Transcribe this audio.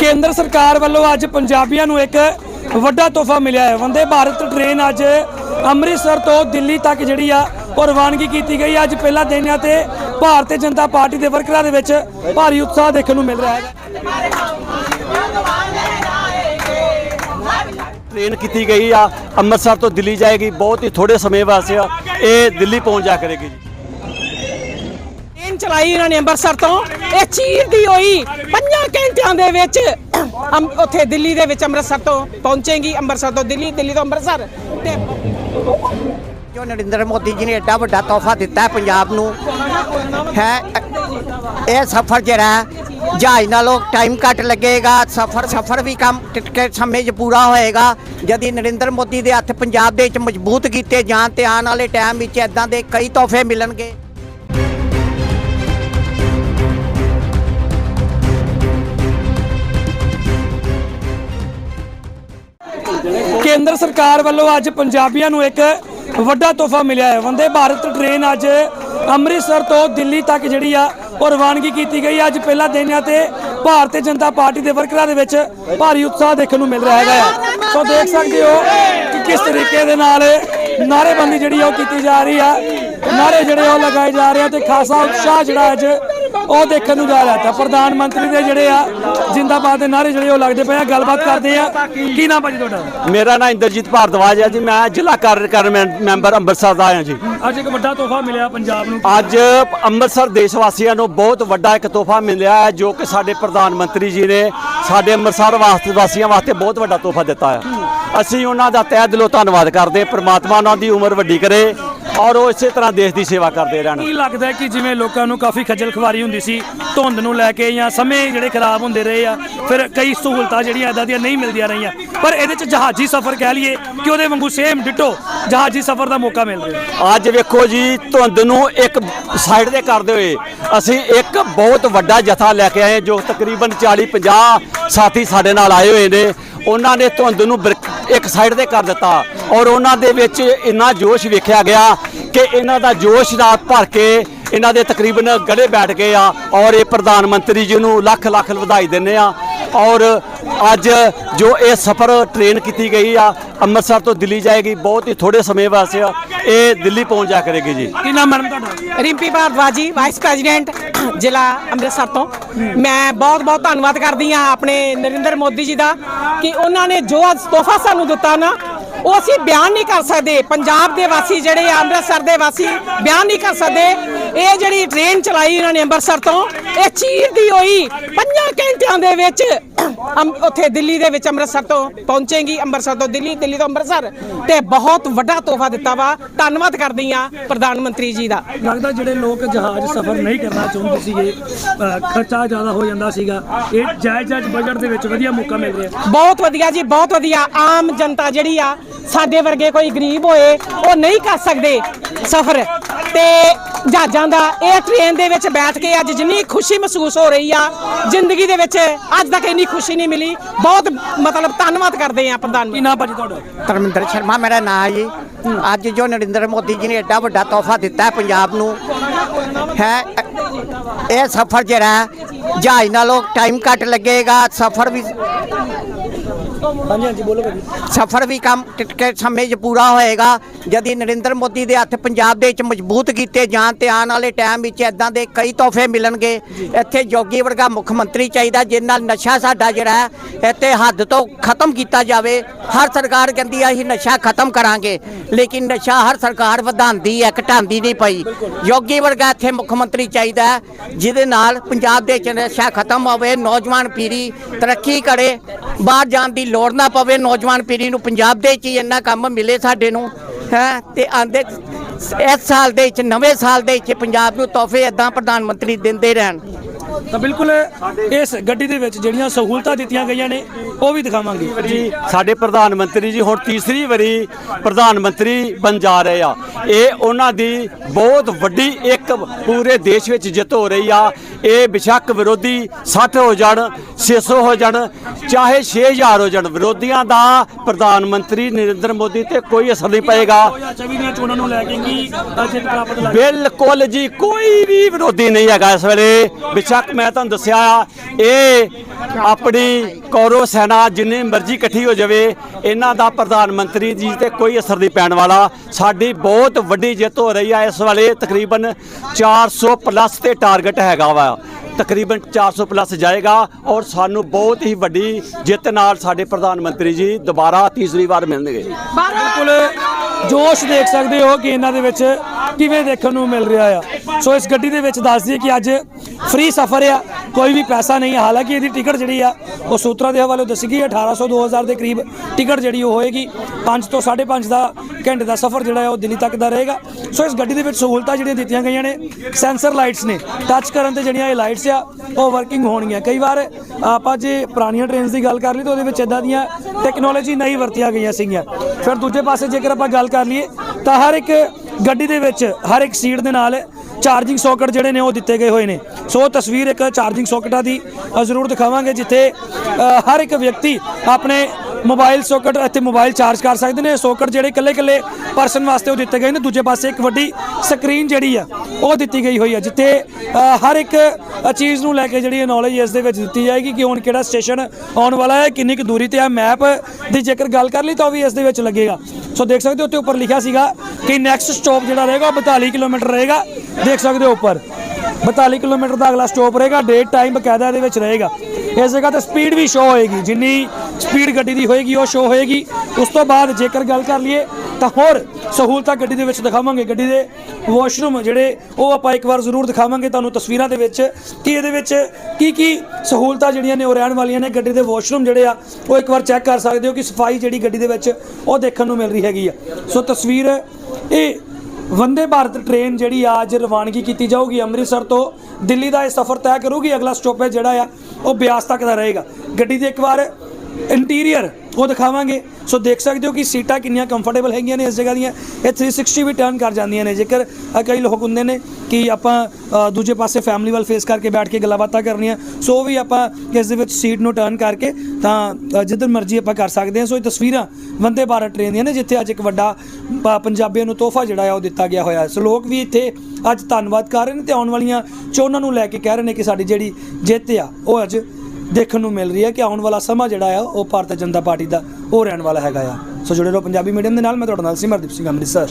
ਕੇਂਦਰ ਸਰਕਾਰ ਵੱਲੋਂ ਅੱਜ ਪੰਜਾਬੀਆਂ ਨੂੰ ਇੱਕ ਵੱਡਾ ਤੋਹਫਾ ਮਿਲਿਆ ਹੈ। ਵੰਦੇ ਭਾਰਤ ਟ੍ਰੇਨ ਅੱਜ ਅੰਮ੍ਰਿਤਸਰ ਤੋਂ ਦਿੱਲੀ ਤੱਕ ਜਿਹੜੀ ਆ ਉਹ ਰਵਾਨਗੀ ਕੀਤੀ ਗਈ। ਅੱਜ ਪਹਿਲਾ ਦਿਨ ਆ ਤੇ ਭਾਰਤੀ ਜਨਤਾ ਪਾਰਟੀ ਦੇ ਵਰਕਰਾਂ ਦੇ ਵਿੱਚ ਭਾਰੀ ਉਤਸ਼ਾਹ ਦੇਖਣ ਨੂੰ ਮਿਲ ਰਿਹਾ ਹੈ। ਟ੍ਰੇਨ ਕੀਤੀ ਗਈ ਆ, ਅੰਮ੍ਰਿਤਸਰ ਤੋਂ ਦਿੱਲੀ ਜਾਏਗੀ। ਬਹੁਤ ਹੀ ਥੋੜੇ ਸਮੇਂ ਵਾਸਤੇ ਇਹ ਦਿੱਲੀ ਪਹੁੰਚ ਜਾ ਕਰੇਗੀ ਜੀ। ਟ੍ਰੇਨ ਚਲਾਈ ਇਹਨਾਂ ਨੇ ਅੰਮ੍ਰਿਤਸਰ ਤੋਂ। ਇਹ ਚੀਰਦੀ ਹੋਈ ਪੰਜਾਂ ਘੰਟਿਆਂ ਦੇ ਵਿੱਚ ਉੱਥੇ ਦਿੱਲੀ ਦੇ ਵਿੱਚ ਅੰਮ੍ਰਿਤਸਰ ਤੋਂ ਪਹੁੰਚੇਗੀ, ਅੰਮ੍ਰਿਤਸਰ ਤੋਂ ਦਿੱਲੀ ਦਿੱਲੀ ਤੋਂ ਅੰਮ੍ਰਿਤਸਰ। ਤੇ ਜੋ ਨਰਿੰਦਰ ਮੋਦੀ ਜੀ ਨੇ ਐਡਾ ਵੱਡਾ ਤੋਹਫਾ ਦਿੱਤਾ ਹੈ ਪੰਜਾਬ ਨੂੰ, ਹੈ, ਇਹ ਸਫ਼ਰ ਜਿਹੜਾ ਜਹਾਜ਼ ਨਾਲੋਂ ਟਾਈਮ ਘੱਟ ਲੱਗੇਗਾ, ਸਫ਼ਰ ਸਫ਼ਰ ਵੀ ਕੰਮ, ਟਿਕਟ ਸਮੇਂ 'ਚ ਪੂਰਾ ਹੋਏਗਾ। ਜਦੀ ਨਰਿੰਦਰ ਮੋਦੀ ਦੇ ਹੱਥ ਪੰਜਾਬ ਦੇ ਵਿੱਚ ਮਜ਼ਬੂਤ ਕੀਤੇ ਜਾਣ ਤੇ ਆਉਣ ਵਾਲੇ ਟਾਈਮ ਵਿੱਚ ਇਦਾਂ ਦੇ ਕਈ ਤੋਹਫੇ ਮਿਲਣਗੇ। ਕੇਂਦਰ ਸਰਕਾਰ ਵੱਲੋਂ ਅੱਜ ਪੰਜਾਬੀਆਂ ਨੂੰ ਇੱਕ ਵੱਡਾ ਤੋਹਫਾ ਮਿਲਿਆ ਹੈ। ਵੰਦੇ ਭਾਰਤ ਟ੍ਰੇਨ ਅੱਜ ਅੰਮ੍ਰਿਤਸਰ ਤੋਂ ਦਿੱਲੀ ਤੱਕ ਜਿਹੜੀ ਆ, ਉਹ ਰਵਾਨਗੀ ਕੀਤੀ ਗਈ। ਅੱਜ ਪਹਿਲਾ ਦਿਨ ਆ ਤੇ ਭਾਰਤੀ ਜਨਤਾ ਪਾਰਟੀ ਦੇ ਵਰਕਰਾਂ ਦੇ ਵਿੱਚ ਭਾਰੀ ਉਤਸ਼ਾਹ ਦੇਖਣ ਨੂੰ ਮਿਲ ਰਿਹਾ ਹੈਗਾ ਆ। ਸੋ ਦੇਖ ਸਕਦੇ ਹੋ ਕਿ ਕਿਸ ਤਰੀਕੇ ਦੇ ਨਾਲ ਨਾਅਰੇਬੰਦੀ ਜਿਹੜੀ ਆ ਉਹ ਕੀਤੀ ਜਾ ਰਹੀ ਆ। ਨਾਰੇ ਜਿਹੜੇ ਉਹ ਲਗਾਏ ਜਾ ਰਹੇ ਆ ਤੇ ਖਾਸਾ ਉਤਸ਼ਾਹ ਜਿਹੜਾ ਅੱਜ ਉਹ ਦੇਖਣ ਨੂੰ ਜਾ ਰਿਹਾ ਤਾਂ ਪ੍ਰਧਾਨ ਮੰਤਰੀ ਦੇ ਜਿਹੜੇ ਆ ਜਿੰਦਾਬਾਦ ਦੇ ਨਾਰੇ ਜਿਹੜੇ ਉਹ ਲੱਗਦੇ ਪਏ ਆ ਗੱਲਬਾਤ ਕਰਦੇ ਆ। ਕੀ ਨਾਮ ਭਾਜੀ ਤੁਹਾਡਾ? ਮੇਰਾ ਨਾਮ ਇੰਦਰਜੀਤ ਭਾਰਦਵਾਜ ਹੈ ਜੀ। ਮੈਂ ਜ਼ਿਲ੍ਹਾ ਕਾਰਜਕਾਰੀ ਮੈਂਬਰ ਅੰਮ੍ਰਿਤਸਰ ਦਾ ਹਾਂ ਜੀ। ਅੱਜ ਇੱਕ ਵੱਡਾ ਤੋਹਫਾ ਮਿਲਿਆ ਪੰਜਾਬ ਨੂੰ। ਅੱਜ ਅੰਮ੍ਰਿਤਸਰ ਦੇਸ਼ ਵਾਸੀਆਂ ਨੂੰ ਬਹੁਤ ਵੱਡਾ ਇੱਕ ਤੋਹਫਾ ਮਿਲਿਆ ਹੈ ਜੋ ਕਿ ਸਾਡੇ ਪ੍ਰਧਾਨ ਮੰਤਰੀ ਜੀ ਨੇ ਸਾਡੇ ਅੰਮ੍ਰਿਤਸਰ ਵਾਸੀਆਂ ਵਾਸਤੇ ਬਹੁਤ ਵੱਡਾ ਤੋਹਫਾ ਦਿੱਤਾ ਹੈ। ਅਸੀਂ ਉਹਨਾਂ ਦਾ ਤਹਿ ਦਿਲੋਂ ਧੰਨਵਾਦ ਕਰਦੇ ਹਾਂ। ਪ੍ਰਮਾਤਮਾ ਉਹਨਾਂ ਦੀ ਉਮਰ ਵੱਡੀ ਕਰੇ। ਔਰ ਉਹ ਇਸੇ ਤਰ੍ਹਾਂ ਦੇਸ਼ ਦੀ ਸੇਵਾ ਕਰਦੇ ਰਹਿਣ। ਕੀ ਲੱਗਦਾ ਹੈ ਕਿ ਜਿਵੇਂ ਲੋਕਾਂ ਨੂੰ ਕਾਫੀ ਖੱਜਲ ਖਵਾਰੀ ਹੁੰਦੀ ਸੀ ਧੁੰਦ ਨੂੰ ਲੈ ਕੇ ਜਾਂ ਸਮੇਂ ਜਿਹੜੇ ਖਰਾਬ ਹੁੰਦੇ ਰਹੇ ਆ ਫਿਰ ਕਈ ਸਹੂਲਤਾਂ ਜਿਹੜੀਆਂ ਇਦਾਂ ਦੀਆਂ ਨਹੀਂ ਮਿਲਦੀਆਂ ਰਹੀਆਂ। ਪਰ ਇਹਦੇ ਚ ਜਹਾਜ਼ੀ ਸਫ਼ਰ ਕਹਿ ਲਈਏ ਕਿ ਉਹਦੇ ਵਾਂਗੂ ਸੇਮ ਡਿਟੋ ਜਹਾਜ਼ੀ ਸਫ਼ਰ ਦਾ ਮੌਕਾ ਮਿਲ ਰਿਹਾ। ਅੱਜ ਵੇਖੋ ਜੀ ਧੁੰਦ ਨੂੰ ਇੱਕ ਸਾਈਡ ਤੇ ਕਰਦੇ ਹੋਏ ਅਸੀਂ ਇੱਕ ਬਹੁਤ ਵੱਡਾ ਜਥਾ ਲੈ ਕੇ ਆਏ ਜੋ ਤਕਰੀਬਨ 40 50 ਸਾਥੀ ਸਾਡੇ ਨਾਲ ਆਏ ਹੋਏ ਨੇ। ਉਹਨਾਂ ਨੇ ਧੁੰਦ ਨੂੰ ਬਿਰਕ- ਇੱਕ ਸਾਈਡ ਤੇ ਕਰ ਦਿੱਤਾ ਔਰ ਉਹਨਾਂ ਦੇ ਵਿੱਚ ਇੰਨਾ ਜੋਸ਼ ਵੇਖਿਆ ਗਿਆ ਕਿ ਇਹਨਾਂ ਦਾ ਜੋਸ਼ ਨਾਲ ਭਰ ਕੇ ਇਹਨਾਂ ਦੇ ਤਕਰੀਬਨ ਗਲੇ ਬੈਠ ਗਏ ਆ ਔਰ ਇਹ ਪ੍ਰਧਾਨ ਮੰਤਰੀ ਜੀ ਨੂੰ ਲੱਖ ਲੱਖ ਵਧਾਈ ਦਿੰਦੇ ਆ ਔਰ ਅੱਜ ਜੋ ਇਹ ਸਫ਼ਰ ਟ੍ਰੇਨ ਕੀਤੀ ਗਈ ਆ ਅੰਮ੍ਰਿਤਸਰ ਤੋਂ ਦਿੱਲੀ ਜਾਏਗੀ ਬਹੁਤ ਹੀ ਥੋੜੇ ਸਮੇਂ ਵਾਸਤੇ ਆ। ਇਹ ਦਿੱਲੀ ਪਹੁੰਚ ਜਾ ਕਰੇਗੀ ਜੀ। ਕੀ ਨਾਮ ਮੈਡਮ ਤੁਹਾਡਾ? ਰਿੰਪੀ ਭਾਰਦਵਾਜੀ ਵਾਈਸ ਪ੍ਰੈਜ਼ੀਡੈਂਟ ਜ਼ਿਲ੍ਹਾ ਅੰਮ੍ਰਿਤਸਰ ਤੋਂ। ਮੈਂ ਬਹੁਤ ਬਹੁਤ ਧੰਨਵਾਦ ਕਰਦੀ ਹਾਂ ਆਪਣੇ ਨਰਿੰਦਰ ਮੋਦੀ ਜੀ ਦਾ ਕਿ ਉਹਨਾਂ ਨੇ ਜੋ ਅੱਜ ਤੋਹਫਾ ਸਾਨੂੰ ਦਿੱਤਾ ਨਾ ਉਹ ਅਸੀਂ ਬਿਆਨ ਨਹੀਂ ਕਰ ਸਕਦੇ। ਪੰਜਾਬ ਦੇ ਵਾਸੀ ਜਿਹੜੇ ਆ ਅੰਮ੍ਰਿਤਸਰ ਦੇ ਵਾਸੀ ਬਿਆਨ ਨਹੀਂ ਕਰ ਸਕਦੇ। ਇਹ ਜਿਹੜੀ ਟ੍ਰੇਨ ਚਲਾਈ ਇਹਨਾਂ ਨੇ ਅੰਮ੍ਰਿਤਸਰ ਤੋਂ ਇਹ ਚੀਰਦੀ ਹੋਈ। ਪੰਜਾਂ ਘੰਟਿਆਂ ਦੇ ਵਿੱਚ ਅਮ- ਉੱਥੇ ਦਿੱਲੀ ਦੇ ਵਿੱਚ ਅੰਮ੍ਰਿਤਸਰ ਤੋਂ ਪਹੁੰਚੇਗੀ। ਅੰਮ੍ਰਿਤਸਰ ਤੋਂ ਦਿੱਲੀ ਦਿੱਲੀ ਤੋਂ ਅੰਮ੍ਰਿਤਸਰ ਤੇ ਬਹੁਤ ਵੱਡਾ ਤੋਹਫਾ ਦਿੱਤਾ ਵਾ। ਧੰਨਵਾਦ ਕਰਦੀ ਹਾਂ ਪ੍ਰਧਾਨ ਮੰਤਰੀ ਜੀ ਦਾ। ਲੱਗਦਾ ਜਿਹੜੇ ਲੋਕ ਜਹਾਜ਼ ਸਫ਼ਰ ਨਹੀਂ ਕਰਨਾ ਚਾਹੁੰਦੇ ਸੀਗੇ ਖਰਚਾ ਜ਼ਿਆਦਾ ਹੋ ਜਾਂਦਾ ਸੀਗਾ। ਇਹ ਜਾਇਜ਼ ਜਾਇਜ਼ ਬਜਟ ਦੇ ਵਿੱਚ ਵਧੀਆ ਮੌਕਾ ਮਿਲ ਰਿਹਾ। ਬਹੁਤ ਵਧੀਆ ਜੀ ਬਹੁਤ ਵਧੀਆ। ਆਮ ਜਨਤਾ ਜਿਹੜੀ ਆ ਸਾਡੇ ਵਰਗੇ ਕੋਈ ਗਰੀਬ ਹੋਏ ਉਹ ਨਹੀਂ ਕਰ ਸਕਦੇ ਸਫ਼ਰ। ਤੇ ਜਹਾਜ਼ਾਂ ਦਾ ਇਹ ਟ੍ਰੇਨ ਦੇ ਵਿੱਚ ਬੈਠ ਕੇ ਅੱਜ ਜਿੰਨੀ ਖੁਸ਼ੀ ਮਹਿਸੂਸ ਹੋ ਰਹੀ ਆ ਜ਼ਿੰਦਗੀ ਦੇ ਵਿੱਚ ਅੱਜ ਤੱਕ ਇੰਨੀ ਖੁਸ਼ੀ ਨਹੀਂ ਮਿਲੀ। ਬਹੁਤ ਮਤਲਬ ਧੰਨਵਾਦ ਕਰਦੇ ਆ ਪ੍ਰਧਾਨ ਕੀ ਨਾਮ ਭਾਜੀ ਤੁਹਾਡਾ? ਧਰਮਿੰਦਰ ਸ਼ਰਮਾ ਮੇਰਾ ਨਾਮ ਹੈ ਜੀ। ਅੱਜ ਜੋ ਨਰਿੰਦਰ ਮੋਦੀ ਜੀ ਨੇ ਐਡਾ ਵੱਡਾ ਤੋਹਫਾ ਦਿੱਤਾ ਹੈ ਪੰਜਾਬ ਨੂੰ ਹੈ ਇਹ ਸਫ਼ਰ ਜਿਹੜਾ ਹੈ, ਜਹਾਜ਼ ਨਾਲੋਂ ਟਾਈਮ ਘੱਟ ਲੱਗੇਗਾ ਸਫ਼ਰ ਵੀ ਹਾਂਜੀ ਹਾਂਜੀ ਬੋਲੋ ਭਾਜੀ। ਸਫ਼ਰ ਵੀ ਕਮ ਟਿਕਟ ਸਮੇਂ 'ਚ ਪੂਰਾ ਹੋਏਗਾ। ਜਦੀ ਨਰਿੰਦਰ ਮੋਦੀ ਦੇ ਹੱਥ ਪੰਜਾਬ ਦੇ ਵਿੱਚ ਮਜ਼ਬੂਤ ਕੀਤੇ ਜਾਣ ਤੇ ਆਉਣ ਵਾਲੇ ਟਾਈਮ ਵਿੱਚ ਇਦਾਂ ਦੇ ਕਈ ਤੋਹਫੇ ਮਿਲਣਗੇ। ਇੱਥੇ ਜੋਗੀ ਵਰਗਾ ਮੁੱਖ ਮੰਤਰੀ ਚਾਹੀਦਾ ਜਿਸ ਨਾਲ ਨਸ਼ਾ ਸਾਡਾ ਜਿਹੜਾ ਹੈ ਇੱਥੇ ਹੱਦ ਤੋਂ ਖਤਮ ਕੀਤਾ ਜਾਵੇ। ਹਰ ਸਰਕਾਰ ਕਹਿੰਦੀ ਆ ਅਸੀਂ ਨਸ਼ਾ ਖਤਮ ਕਰਾਂਗੇ। ਲੇਕਿਨ ਨਸ਼ਾ ਹਰ ਸਰਕਾਰ ਵਧਾਉਂਦੀ ਹੈ ਘਟਾਉਂਦੀ ਨਹੀਂ ਪਈ। ਯੋਗੀ ਵਰਗਾ ਇੱਥੇ ਮੁੱਖ ਮੰਤਰੀ ਚਾਹੀਦਾ ਜਿਹਦੇ ਨਾਲ ਪੰਜਾਬ ਦੇ ਵਿੱਚ ਨਸ਼ਾ ਖਤਮ ਹੋਵੇ ਨੌਜਵਾਨ ਪੀੜ੍ਹੀ ਤਰੱਕੀ ਕਰੇ ਬਾਹਰ ਜਾਣ ਦੀ ਲੋੜ ਨਾ ਪਵੇ, ਨੌਜਵਾਨ ਪੀੜ੍ਹੀ ਨੂੰ ਪੰਜਾਬ ਦੇ ਵਿੱਚ ਹੀ ਇੰਨਾ ਕੰਮ ਮਿਲੇ ਸਾਡੇ ਨੂੰ, ਹੈ, ਤੇ ਆਂਦੇ ਇਸ ਸਾਲ ਦੇ ਵਿੱਚ, ਨਵੇਂ ਸਾਲ ਦੇ ਵਿੱਚ ਪੰਜਾਬ ਨੂੰ ਤੋਹਫੇ ਇਦਾਂ ਪ੍ਰਧਾਨ ਮੰਤਰੀ ਦਿੰਦੇ ਰਹਿਣ। ਤਾਂ ਬਿਲਕੁਲ ਇਸ ਗੱਡੀ ਦੇ ਵਿੱਚ ਜਿਹੜੀਆਂ ਸਹੂਲਤਾਂ ਦਿੱਤੀਆਂ ਗਈਆਂ ਨੇ ਉਹ ਵੀ ਦਿਖਾਵਾਂਗੇ। ਜੀ ਸਾਡੇ ਪ੍ਰਧਾਨ ਮੰਤਰੀ ਜੀ ਹੁਣ ਤੀਸਰੀ ਵਾਰੀ ਪ੍ਰਧਾਨ ਮੰਤਰੀ ਬਣ ਜਾ ਰਹੇ ਆ। ਇਹ ਉਹਨਾਂ ਦੀ ਬਹੁਤ ਵੱਡੀ ਇੱਕ ਪੂਰੇ ਦੇਸ਼ ਵਿੱਚ ਜਿੱਤ ਹੋ ਰਹੀ ਆ। ਇਹ ਬਿਸ਼ੱਕ ਵਿਰੋਧੀ 60 ਹੋ ਜਾਣ 600 ਹੋ ਜਾਣ ਚਾਹੇ 6000 ਹੋ ਜਾਣ ਵਿਰੋਧੀਆਂ ਦਾ ਪ੍ਰਧਾਨ ਮੰਤਰੀ ਨਰਿੰਦਰ ਮੋਦੀ ਤੇ ਕੋਈ ਅਸਰ ਨਹੀਂ ਪਏਗਾ। 2024 ਦੀਆਂ ਚੋਣਾਂ ਨੂੰ ਲੈ ਕੇ ਕੀ ਜਿੱਤ ਪ੍ਰਾਪਤ ਲੱਗ? ਬਿਲਕੁਲ ਜੀ ਕੋਈ ਵੀ ਵਿਰੋਧੀ ਨਹੀਂ ਹੈਗਾ ਇਸ ਵੇਲੇ। ਬਿਸ਼ੱਕ ਤੱਕ ਮੈਂ ਤੁਹਾਨੂੰ ਦੱਸਿਆ ਆ ਇਹ ਆਪਣੀ ਕੌਰਵ ਸੈਨਾ ਜਿੰਨੀ ਮਰਜ਼ੀ ਇਕੱਠੀ ਹੋ ਜਾਵੇ, ਇਹਨਾਂ ਦਾ ਪ੍ਰਧਾਨ ਮੰਤਰੀ ਜੀ ਤੇ ਕੋਈ ਅਸਰ ਨਹੀਂ ਪੈਣ ਵਾਲਾ। ਸਾਡੀ ਬਹੁਤ ਵੱਡੀ ਜਿੱਤ ਹੋ ਰਹੀ ਆ, ਇਸ ਵੇਲੇ ਤਕਰੀਬਨ 400 ਪਲੱਸ ਤੇ ਟਾਰਗੇਟ ਹੈਗਾ ਵਾ। ਤਕਰੀਬਨ 400 ਪਲੱਸ ਜਾਏਗਾ ਔਰ ਸਾਨੂੰ ਬਹੁਤ ਹੀ ਵੱਡੀ ਜਿੱਤ ਨਾਲ ਸਾਡੇ ਪ੍ਰਧਾਨ ਮੰਤਰੀ ਜੀ ਦੁਬਾਰਾ ਤੀਸਰੀ ਵਾਰ ਮਿਲਣਗੇ। ਬਿਲਕੁਲ ਜੋਸ਼ ਦੇਖ ਸਕਦੇ ਹੋ ਕਿ ਇਹਨਾਂ ਦੇ ਵਿੱਚ ਕਿਵੇਂ ਦੇਖਣ ਨੂੰ ਮਿਲ ਰਿਹਾ ਆ। ਸੋ ਇਸ ਗੱਡੀ ਦੇ ਵਿੱਚ ਦੱਸ ਦਈਏ ਕਿ ਅੱਜ ਫ੍ਰੀ ਸਫ਼ਰ ਆ, ਕੋਈ ਵੀ ਪੈਸਾ ਨਹੀਂ ਹਾਲਾਂਕਿ ਇਹਦੀ ਟਿਕਟ ਜਿਹੜੀ ਆ, ਉਹ ਸੂਤਰਾਂ ਦੇ ਹਵਾਲੇ ਦੱਸੀ ਗਈ 1800 2000 ਦੇ ਕਰੀਬ ਟਿਕਟ ਜਿਹੜੀ ਉਹ ਹੋਏਗੀ। 5 ਤੋਂ 5.5 ਦਾ ਘੰਟੇ ਦਾ ਸਫ਼ਰ ਜਿਹੜਾ ਹੈ, ਉਹ ਦਿੱਲੀ ਤੱਕ ਦਾ ਰਹੇਗਾ। ਸੋ ਇਸ ਗੱਡੀ ਦੇ ਵਿੱਚ ਸਹੂਲਤਾਂ ਜਿਹੜੀਆਂ ਦਿੱਤੀਆਂ ਗਈਆਂ ਨੇ, ਸੈਂਸਰ ਲਾਈਟਸ ਨੇ। ਟੱਚ ਕਰਨ ਤੇ ਜਿਹੜੀਆਂ ਇਹ ਲਾਈਟਸ ਆ, ਉਹ ਵਰਕਿੰਗ ਹੋਣਗੀਆਂ। ਕਈ ਵਾਰ ਆਪਾਂ ਜੇ ਪੁਰਾਣੀਆਂ ਟ੍ਰੇਨਸ ਦੀ ਗੱਲ ਕਰ ਲਈ, ਤਾਂ ਉਹਦੇ ਵਿੱਚ ਇਦਾਂ ਦੀਆਂ ਟੈਕਨੋਲੋਜੀ ਨਹੀਂ ਵਰਤੀਆਂ ਗਈਆਂ ਸੀਗੀਆਂ। ਫਿਰ ਦੂਜੇ ਪਾਸੇ ਜੇਕਰ ਆਪਾਂ ਗੱਲ ਕਰ ਲਈਏ, ਤਾਂ ਹਰ ਇੱਕ ਗੱਡੀ ਦੇ ਵਿੱਚ, ਹਰ ਇੱਕ ਸੀਟ ਦੇ ਨਾਲ ਚਾਰਜਿੰਗ ਸੌਕਟ ਜਿਹੜੇ ਨੇ, ਉਹ ਦਿੱਤੇ ਗਏ ਹੋਏ ਨੇ। ਸੋ ਤਸਵੀਰ ਇੱਕ ਚਾਰਜਿੰਗ ਸੌਕਟਾਂ ਦੀ ਜ਼ਰੂਰ ਦਿਖਾਵਾਂਗੇ, ਜਿੱਥੇ ਹਰ ਇੱਕ ਵਿਅਕਤੀ ਆਪਣੇ ਮੋਬਾਈਲ ਸੌਕਟ ਇੱਥੇ ਮੋਬਾਈਲ ਚਾਰਜ ਕਰ ਸਕਦੇ ਨੇ। ਸੌਕਟ ਜਿਹੜੇ ਇਕੱਲੇ ਇਕੱਲੇ ਪਰਸਨ ਵਾਸਤੇ ਉਹ ਦਿੱਤੇ ਗਏ ਨੇ। ਦੂਜੇ ਪਾਸੇ ਇੱਕ ਵੱਡੀ ਸਕਰੀਨ ਜਿਹੜੀ ਆ, ਉਹ ਦਿੱਤੀ ਗਈ ਹੋਈ ਆ, ਜਿੱਥੇ ਹਰ ਇੱਕ ਚੀਜ਼ ਨੂੰ ਲੈ ਕੇ ਜਿਹੜੀ ਨੌਲੇਜ ਇਸ ਦੇ ਵਿੱਚ ਦਿੱਤੀ ਜਾਏਗੀ ਕਿ ਹੁਣ ਕਿਹੜਾ ਸਟੇਸ਼ਨ ਆਉਣ ਵਾਲਾ ਹੈ, ਕਿੰਨੀ ਕੁ ਦੂਰੀ ਤੇ ਆ ਮੈਪ ਦੀ ਜੇਕਰ ਗੱਲ ਕਰ ਲਈ ਤਾਂ ਉਹ ਵੀ ਇਸ ਦੇ ਵਿੱਚ ਲੱਗੇਗਾ। ਸੋ ਦੇਖ ਸਕਦੇ ਹੋ, ਉੱਤੇ ਉੱਪਰ ਲਿਖਿਆ ਸੀਗਾ ਕਿ ਨੈਕਸਟ ਸਟਾਪ ਜਿਹੜਾ ਰਹੇਗਾ ਉਹ 42 ਕਿਲੋਮੀਟਰ ਰਹੇਗਾ। ਦੇਖ ਸਕਦੇ ਹੋ ਉੱਪਰ। 42 ਕਿਲੋਮੀਟਰ ਦਾ ਅਗਲਾ ਸਟਾਪ ਰਹੇਗਾ ਡੇ ਟਾਈਮ ਬਕਾਇਦਾ ਇਹਦੇ ਵਿੱਚ ਰਹੇਗਾ। ਇਸ ਜਗ੍ਹਾ ਤੇ ਸਪੀਡ ਵੀ ਸ਼ੋ ਹੋਏਗੀ, ਜਿੰਨੀ ਸਪੀਡ ਗੱਡੀ ਦੀ ਹੋਏਗੀ, ਉਹ ਸ਼ੋ ਹੋਏਗੀ। ਉਸ ਤੋਂ ਬਾਅਦ ਜੇਕਰ ਗੱਲ ਕਰ ਲਈਏ, ਤਾਂ ਹੋਰ ਸਹੂਲਤਾਂ ਗੱਡੀ ਦੇ ਵਿੱਚ ਦਿਖਾਵਾਂਗੇ। ਗੱਡੀ ਦੇ ਵਾਸ਼ਰੂਮ ਜਿਹੜੇ ਉਹ ਆਪਾਂ ਇੱਕ ਵਾਰ ਜ਼ਰੂਰ ਦਿਖਾਵਾਂਗੇ ਤੁਹਾਨੂੰ ਤਸਵੀਰਾਂ ਦੇ ਵਿੱਚ। ਕਿ ਇਹਦੇ ਵਿੱਚ ਕੀ ਕੀ ਸਹੂਲਤਾਂ ਜਿਹੜੀਆਂ ਨੇ ਉਹ ਰਹਿਣ ਵਾਲੀਆਂ ਨੇ ਗੱਡੀ ਦੇ ਵਾਸ਼ਰੂਮ ਜਿਹੜੇ ਆ, ਉਹ ਇੱਕ ਵਾਰ ਚੈੱਕ ਕਰ ਸਕਦੇ ਹੋ ਕਿ ਸਫ਼ਾਈ ਜਿਹੜੀ ਗੱਡੀ ਦੇ ਵਿੱਚ ਉਹ ਦੇਖਣ ਨੂੰ ਮਿਲ ਰਹੀ ਹੈਗੀ ਆ। ਸੋ ਤਸਵੀਰ ਇਹ ਵੰਦੇ ਭਾਰਤ ਟ੍ਰੇਨ ਜਿਹੜੀ ਆ ਅੱਜ ਰਵਾਨਗੀ ਕੀਤੀ ਜਾਊਗੀ, ਅੰਮ੍ਰਿਤਸਰ ਤੋਂ ਦਿੱਲੀ ਦਾ ਇਹ ਸਫ਼ਰ ਤੈਅ ਕਰੂਗੀ। ਅਗਲਾ ਸਟਾਪੇਜ ਜਿਹੜਾ ਆ, ਉਹ ਬਿਆਸ ਤੱਕ ਦਾ ਰਹੇਗਾ। ਗੱਡੀ ਦੇ ਇੱਕ ਵਾਰ ਇੰਟੀਰੀਅਰ ਉਹ ਦਿਖਾਵਾਂਗੇ। ਸੋ ਦੇਖ ਸਕਦੇ ਹੋ ਕਿ ਸੀਟਾਂ ਕਿੰਨੀਆਂ ਕੰਫਰਟੇਬਲ ਹੈਗੀਆਂ ਨੇ ਇਸ ਜਗ੍ਹਾ ਦੀਆਂ। ਇਹ 360 ਵੀ ਟਰਨ ਕਰ ਜਾਂਦੀਆਂ ਨੇ। ਜੇਕਰ ਕਈ ਲੋਕ ਹੁੰਦੇ ਨੇ ਕਿ ਆਪਾਂ ਦੂਜੇ ਪਾਸੇ ਫੈਮਿਲੀ ਵੱਲ ਫੇਸ ਕਰਕੇ ਬੈਠ ਕੇ ਗੱਲਾਂ ਬਾਤਾਂ ਕਰਨੀਆਂ। ਸੋ ਉਹ ਵੀ ਆਪਾਂ ਇਸ ਦੇ ਵਿੱਚ ਸੀਟ ਨੂੰ ਟਰਨ ਕਰਕੇ ਤਾਂ ਅ, ਜਿੱਧਰ ਮਰਜ਼ੀ ਆਪਾਂ ਕਰ ਸਕਦੇ ਹਾਂ। ਸੋ ਇਹ ਤਸਵੀਰਾਂ ਵੰਦੇ ਭਾਰਤ ਟ੍ਰੇਨ ਦੀਆਂ ਨੇ ਜਿੱਥੇ ਅੱਜ ਇੱਕ ਵੱਡਾ ਪੰਜਾਬੀਆਂ ਨੂੰ ਤੋਹਫਾ ਜਿਹੜਾ ਆ ਉਹ ਦਿੱਤਾ ਗਿਆ ਹੋਇਆ ਸੋ ਲੋਕ ਵੀ ਇੱਥੇ ਅੱਜ ਧੰਨਵਾਦ ਕਰ ਰਹੇ ਨੇ ਤੇ ਆਉਣ ਵਾਲੀਆਂ ਚੋਣਾਂ ਨੂੰ ਲੈ ਕੇ ਕਹਿ ਰਹੇ ਨੇ ਕਿ ਸਾਡੀ ਜਿਹੜੀ ਜਿੱਤ ਆ ਉਹ ਅੱਜ ਦੇਖਣ ਨੂੰ ਮਿਲ ਰਹੀ ਹੈ ਕਿ ਆਉਣ ਵਾਲਾ ਸਮਾਂ ਜਿਹੜਾ ਆ, ਉਹ ਭਾਰਤੀ ਜਨਤਾ ਪਾਰਟੀ ਦਾ ਉਹ ਰਹਿਣ ਵਾਲਾ ਹੈਗਾ ਆ। ਸੋ ਜੁੜੇ ਰਹੋ ਪੰਜਾਬੀ ਮੀਡੀਅਮ ਦੇ ਨਾਲ, ਮੈਂ ਤੁਹਾਡਾ ਨਾਲ ਸਿਮਰਦੀਪ ਸਿੰਘ, ਅੰਮ੍ਰਿਤਸਰ।